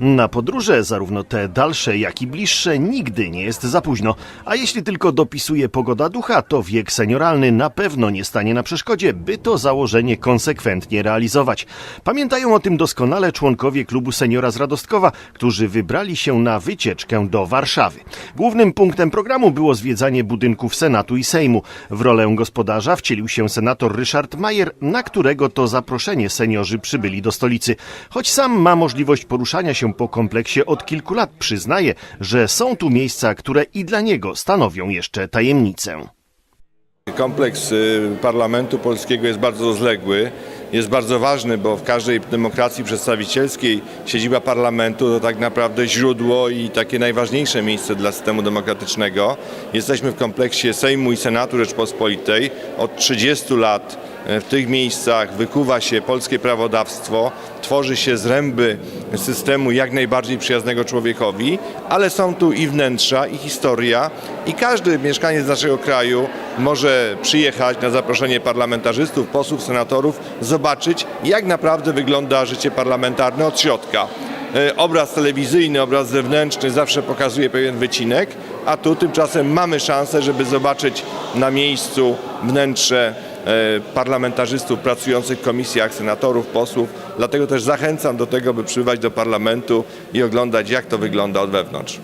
Na podróże, zarówno te dalsze, jak i bliższe, nigdy nie jest za późno. A jeśli tylko dopisuje pogoda ducha, to wiek senioralny na pewno nie stanie na przeszkodzie, by to założenie konsekwentnie realizować. Pamiętają o tym doskonale członkowie klubu seniora z Radostkowa, którzy wybrali się na wycieczkę do Warszawy. Głównym punktem programu było zwiedzanie budynków Senatu i Sejmu. W rolę gospodarza wcielił się senator Ryszard Majer, na którego to zaproszenie seniorzy przybyli do stolicy. Choć sam ma możliwość poruszania się po kompleksie od kilku lat, przyznaje, że są tu miejsca, które i dla niego stanowią jeszcze tajemnicę. Kompleks y, Parlamentu Polskiego jest bardzo rozległy, jest bardzo ważny, bo w każdej demokracji przedstawicielskiej siedziba parlamentu to tak naprawdę źródło i takie najważniejsze miejsce dla systemu demokratycznego. Jesteśmy w kompleksie Sejmu i Senatu Rzeczpospolitej. Od 30 lat y, w tych miejscach wykuwa się polskie prawodawstwo, tworzy się zręby systemu jak najbardziej przyjaznego człowiekowi, ale są tu i wnętrza, i historia, i każdy mieszkaniec naszego kraju może przyjechać na zaproszenie parlamentarzystów, posłów, senatorów, zobaczyć jak naprawdę wygląda życie parlamentarne od środka. E, Obraz telewizyjny, obraz zewnętrzny zawsze pokazuje pewien wycinek, a tu tymczasem mamy szansę, żeby zobaczyć na miejscu wnętrze e, parlamentarzystów pracujących w komisjach, senatorów, posłów. Dlatego też zachęcam do tego, by przybywać do parlamentu i oglądać, jak to wygląda od wewnątrz.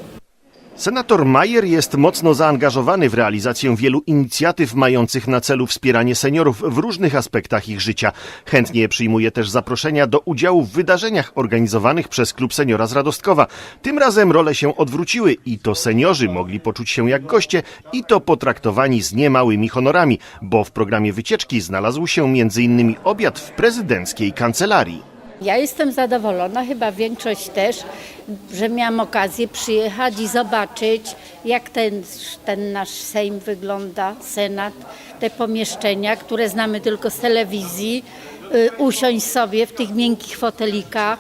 Senator Majer jest mocno zaangażowany w realizację wielu inicjatyw mających na celu wspieranie seniorów w różnych aspektach ich życia. Chętnie przyjmuje też zaproszenia do udziału w wydarzeniach organizowanych przez Klub Seniora z Radostkowa. Tym razem role się odwróciły i to seniorzy mogli poczuć się jak goście i to potraktowani z niemałymi honorami, bo w programie wycieczki znalazł się m.in. obiad w prezydenckiej kancelarii. Ja jestem zadowolona, chyba większość też, że miałam okazję przyjechać i zobaczyć, jak ten, ten nasz Sejm wygląda, Senat, te pomieszczenia, które znamy tylko z telewizji, y, usiąść sobie w tych miękkich fotelikach,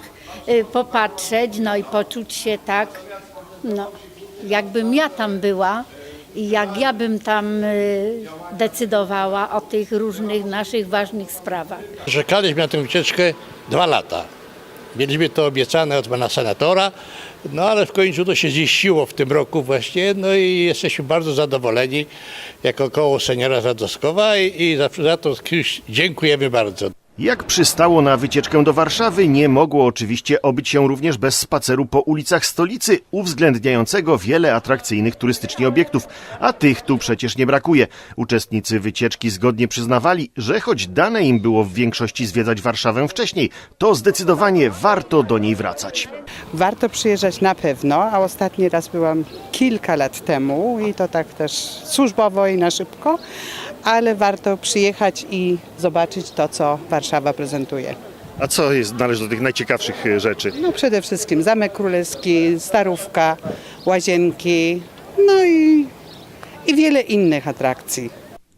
y, popatrzeć, no i poczuć się tak, no, jakbym ja tam była jak ja bym tam y, decydowała o tych różnych naszych ważnych sprawach. Czekaliśmy na tę wycieczkę dwa lata. Mieliśmy to obiecane od pana senatora, no ale w końcu to się ziściło w tym roku właśnie, no i jesteśmy bardzo zadowoleni jako koło seniora Radowskowa i, i za, za to dziękujemy bardzo. Jak przystało na wycieczkę do Warszawy, nie mogło oczywiście obyć się również bez spaceru po ulicach stolicy, uwzględniającego wiele atrakcyjnych turystycznie obiektów, a tych tu przecież nie brakuje. Uczestnicy wycieczki zgodnie przyznawali, że choć dane im było w większości zwiedzać Warszawę wcześniej, to zdecydowanie warto do niej wracać. Warto przyjeżdżać na pewno, a ostatni raz byłam kilka lat temu i to tak też służbowo i na szybko, ale warto przyjechać i zobaczyć to, co Warszawa prezentuje. A co jest, należy do tych najciekawszych e, rzeczy? No przede wszystkim Zamek Królewski, Starówka, Łazienki, no i, i wiele innych atrakcji.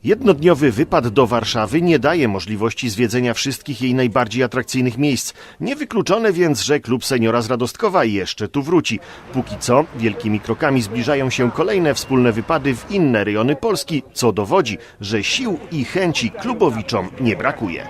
Jednodniowy wypad do Warszawy nie daje możliwości zwiedzenia wszystkich jej najbardziej atrakcyjnych miejsc. Niewykluczone więc, że klub seniora z Radostkowa jeszcze tu wróci. Póki co wielkimi krokami zbliżają się kolejne wspólne wypady w inne rejony Polski, co dowodzi, że sił i chęci klubowiczom nie brakuje.